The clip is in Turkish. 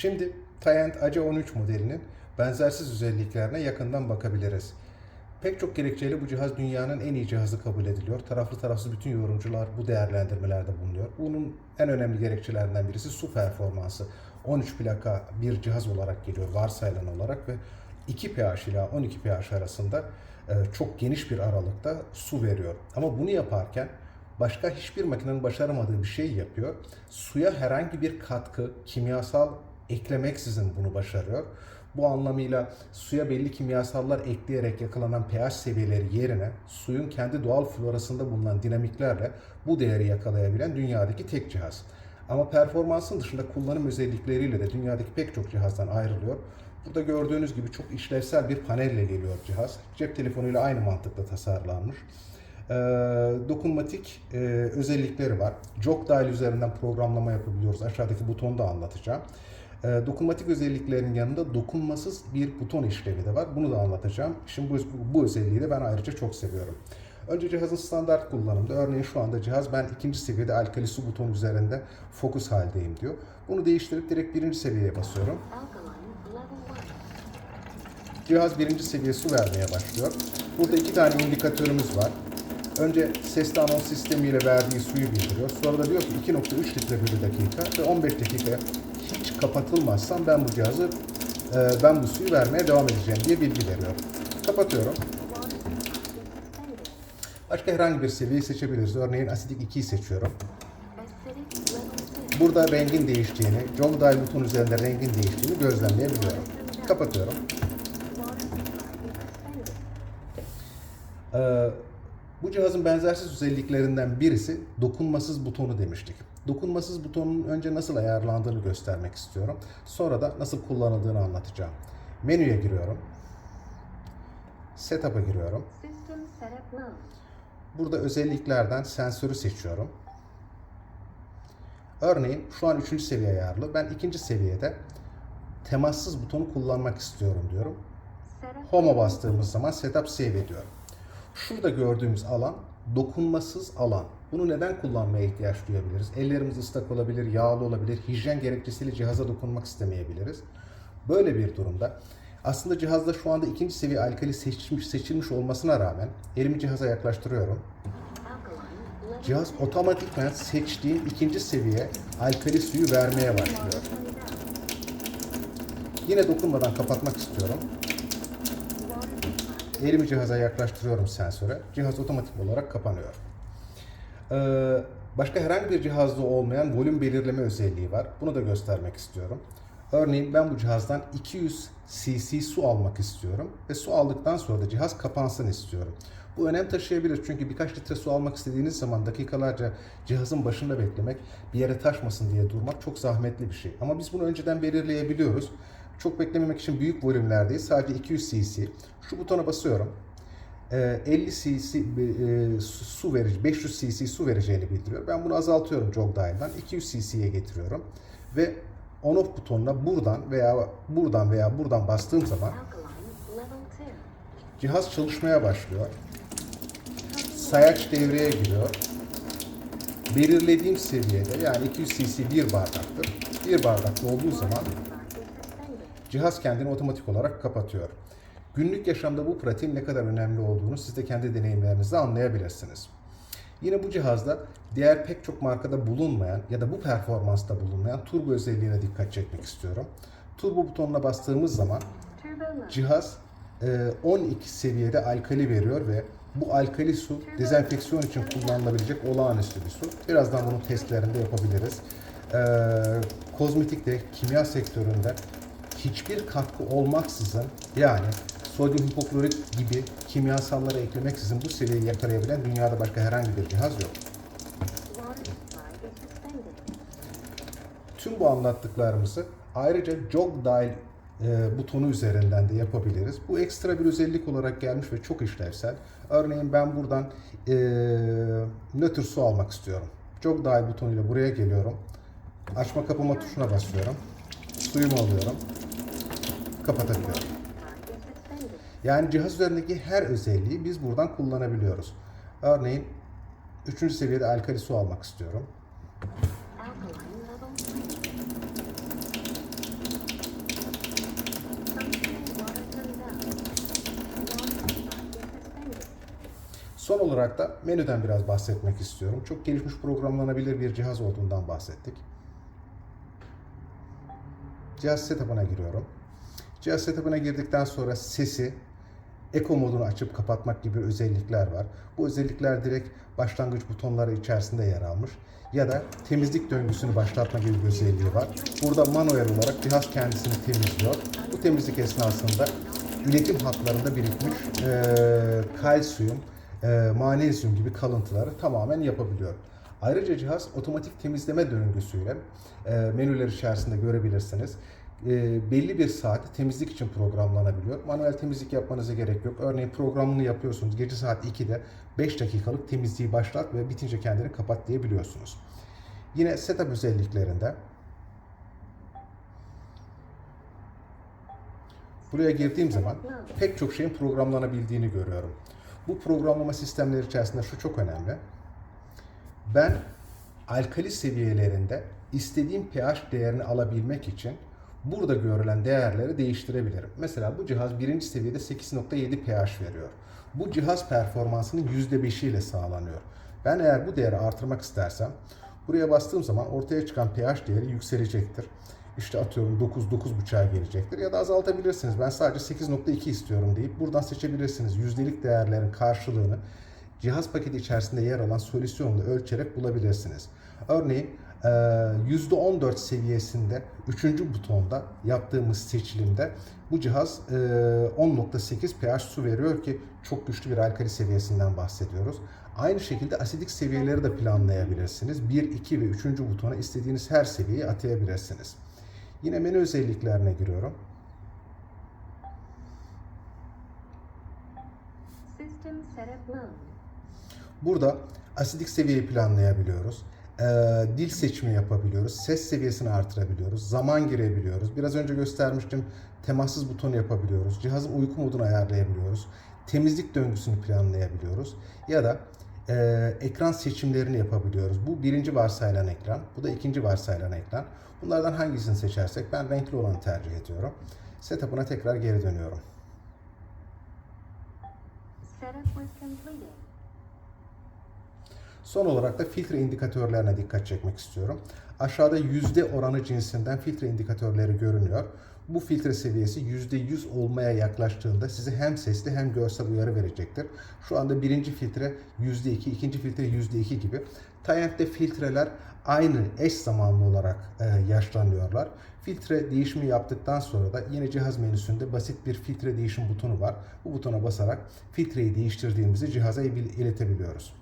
Şimdi Tayent AC13 modelinin benzersiz özelliklerine yakından bakabiliriz. Pek çok gerekçeyle bu cihaz dünyanın en iyi cihazı kabul ediliyor. Taraflı tarafsız bütün yorumcular bu değerlendirmelerde bulunuyor. Bunun en önemli gerekçelerinden birisi su performansı. 13 plaka bir cihaz olarak geliyor varsayılan olarak ve 2 pH ile 12 pH arasında e, çok geniş bir aralıkta su veriyor. Ama bunu yaparken başka hiçbir makinenin başaramadığı bir şey yapıyor. Suya herhangi bir katkı, kimyasal eklemeksizin bunu başarıyor. Bu anlamıyla suya belli kimyasallar ekleyerek yakalanan pH seviyeleri yerine suyun kendi doğal florasında bulunan dinamiklerle bu değeri yakalayabilen dünyadaki tek cihaz. Ama performansın dışında kullanım özellikleriyle de dünyadaki pek çok cihazdan ayrılıyor. Burada gördüğünüz gibi çok işlevsel bir panelle geliyor cihaz. Cep telefonuyla aynı mantıkla tasarlanmış. Ee, dokunmatik e, özellikleri var. Jog dial üzerinden programlama yapabiliyoruz. Aşağıdaki butonda anlatacağım. Ee, dokunmatik özelliklerin yanında dokunmasız bir buton işlevi de var. Bunu da anlatacağım. Şimdi bu, bu özelliği de ben ayrıca çok seviyorum. Önce cihazın standart kullanımda. Örneğin şu anda cihaz ben ikinci seviyede alkali su butonu üzerinde fokus haldeyim diyor. Bunu değiştirip direkt birinci seviyeye basıyorum. Alkaline level 1. Cihaz birinci seviye su vermeye başlıyor. Burada iki tane indikatörümüz var. Önce sesli anons sistemiyle verdiği suyu bildiriyor. Sonra da diyor ki 2.3 litre bir dakika ve 15 dakikaya hiç kapatılmazsam ben bu cihazı e, ben bu suyu vermeye devam edeceğim diye bilgi veriyor. Kapatıyorum. Başka herhangi bir seviyeyi seçebiliriz. Örneğin asidik 2'yi seçiyorum. Acidic level 2. Burada rengin değiştiğini, jog dial buton üzerinde rengin değiştiğini gözlemleyebiliyorum. Kapatıyorum. Ee, bu cihazın benzersiz özelliklerinden birisi dokunmasız butonu demiştik. Dokunmasız butonun önce nasıl ayarlandığını göstermek istiyorum. Sonra da nasıl kullanıldığını anlatacağım. Menüye giriyorum. Setup'a giriyorum. Burada özelliklerden sensörü seçiyorum. Örneğin şu an 3. seviye ayarlı. Ben 2. seviyede temassız butonu kullanmak istiyorum diyorum. Home'a bastığımız zaman setup save ediyor. Şurada gördüğümüz alan dokunmasız alan. Bunu neden kullanmaya ihtiyaç duyabiliriz? Ellerimiz ıslak olabilir, yağlı olabilir, hijyen gerekçesiyle cihaza dokunmak istemeyebiliriz. Böyle bir durumda aslında cihazda şu anda ikinci seviye alkali seçilmiş, seçilmiş olmasına rağmen elimi cihaza yaklaştırıyorum. Cihaz otomatikman seçtiğim ikinci seviye alkali suyu vermeye başlıyor. Yine dokunmadan kapatmak istiyorum. Elimi cihaza yaklaştırıyorum sensöre. Cihaz otomatik olarak kapanıyor. Ee, başka herhangi bir cihazda olmayan volüm belirleme özelliği var. Bunu da göstermek istiyorum. Örneğin ben bu cihazdan 200 cc su almak istiyorum ve su aldıktan sonra da cihaz kapansın istiyorum. Bu önem taşıyabilir çünkü birkaç litre su almak istediğiniz zaman dakikalarca cihazın başında beklemek, bir yere taşmasın diye durmak çok zahmetli bir şey. Ama biz bunu önceden belirleyebiliyoruz. Çok beklememek için büyük volümlerdeyiz. Sadece 200 cc. Şu butona basıyorum. Ee, 50 cc e, su- verici, 500 cc su vereceğini bildiriyor. Ben bunu azaltıyorum jog dial'dan. 200 cc'ye getiriyorum. Ve on off butonuna buradan veya buradan veya buradan bastığım zaman alkaline level 2. cihaz çalışmaya başlıyor. Sayaç devreye giriyor. Belirlediğim seviyede yani 200 cc bir bardaktır. Bir bardak olduğu zaman. Cihaz kendini otomatik olarak kapatıyor. Günlük yaşamda bu pratiğin ne kadar önemli olduğunu siz de kendi deneyimlerinizde anlayabilirsiniz. Yine bu cihazda diğer pek çok markada bulunmayan ya da bu performansta bulunmayan turbo özelliğine dikkat çekmek istiyorum. Turbo butonuna bastığımız zaman cihaz e, 12 seviyede alkali veriyor ve bu alkali su dezenfeksiyon için kullanılabilecek olağanüstü bir su. Birazdan bunun testlerini de yapabiliriz. E, kozmetikte, kimya sektöründe hiçbir katkı olmaksızın yani sodyum hipoklorit gibi kimyasalları eklemeksizin bu seviyeyi yakalayabilen dünyada başka herhangi bir cihaz yok. Tüm bu anlattıklarımızı ayrıca jog dial e, butonu üzerinden de yapabiliriz. Bu ekstra bir özellik olarak gelmiş ve çok işlevsel. Örneğin ben buradan e, nötr su almak istiyorum. Jog dial butonuyla buraya geliyorum. Açma kapama tuşuna basıyorum. Suyumu alıyorum kapatabiliyor. Yani cihaz üzerindeki her özelliği biz buradan kullanabiliyoruz. Örneğin 3. seviyede alkali su almak istiyorum. Son olarak da menüden biraz bahsetmek istiyorum. Çok gelişmiş programlanabilir bir cihaz olduğundan bahsettik. Cihaz setup'ına giriyorum. Cihaz setup'ına girdikten sonra sesi, Eco modunu açıp kapatmak gibi özellikler var. Bu özellikler direkt başlangıç butonları içerisinde yer almış. Ya da temizlik döngüsünü başlatma gibi bir özelliği var. Burada manuel olarak cihaz kendisini temizliyor. Bu temizlik esnasında iletim hatlarında birikmiş eee, kalsiyum, eee, magnezyum gibi kalıntıları tamamen yapabiliyor. Ayrıca cihaz otomatik temizleme döngüsüyle eee, menüler içerisinde görebilirsiniz. Eee, belli bir saati temizlik için programlanabiliyor. Manuel temizlik yapmanıza gerek yok. Örneğin programını yapıyorsunuz. Gece saat 2'de 5 dakikalık temizliği başlat ve bitince kendini kapat diyebiliyorsunuz. Yine setup özelliklerinde buraya girdiğim zaman pek çok şeyin programlanabildiğini görüyorum. Bu programlama sistemleri içerisinde şu çok önemli. Ben alkali seviyelerinde istediğim pH değerini alabilmek için burada görülen değerleri değiştirebilirim. Mesela bu cihaz birinci seviyede 8.7 pH veriyor. Bu cihaz performansının %5'i ile sağlanıyor. Ben eğer bu değeri artırmak istersem buraya bastığım zaman ortaya çıkan pH değeri yükselecektir. İşte atıyorum 9 9.5'a gelecektir ya da azaltabilirsiniz. Ben sadece 8.2 istiyorum deyip buradan seçebilirsiniz. Yüzdelik değerlerin karşılığını cihaz paketi içerisinde yer alan solüsyonla ölçerek bulabilirsiniz. Örneğin %14 seviyesinde 3. butonda yaptığımız seçilimde bu cihaz eee, 10.8 pH su veriyor ki çok güçlü bir alkali seviyesinden bahsediyoruz. Aynı şekilde asidik seviyeleri de planlayabilirsiniz. 1, 2 ve 3. butona istediğiniz her seviyeyi atayabilirsiniz. Yine menü özelliklerine giriyorum. Burada asidik seviyeyi planlayabiliyoruz. Ee, dil seçimi yapabiliyoruz. Ses seviyesini artırabiliyoruz. Zaman girebiliyoruz. Biraz önce göstermiştim. Temassız buton yapabiliyoruz. Cihazın uyku modunu ayarlayabiliyoruz. Temizlik döngüsünü planlayabiliyoruz. Ya da e, ekran seçimlerini yapabiliyoruz. Bu birinci varsayılan ekran. Bu da ikinci varsayılan ekran. Bunlardan hangisini seçersek ben renkli olanı tercih ediyorum. Setup'ına tekrar geri dönüyorum. Setup was completed. Son olarak da filtre indikatörlerine dikkat çekmek istiyorum. Aşağıda yüzde oranı cinsinden filtre indikatörleri görünüyor. Bu filtre seviyesi yüzde yüz olmaya yaklaştığında size hem sesli hem görsel uyarı verecektir. Şu anda birinci filtre yüzde iki, ikinci filtre yüzde iki gibi. Tyent'te filtreler aynı eş zamanlı olarak e, yaşlanıyorlar. Filtre değişimi yaptıktan sonra da yine cihaz menüsünde basit bir filtre değişim butonu var. Bu butona basarak filtreyi değiştirdiğimizi cihaza il- iletebiliyoruz.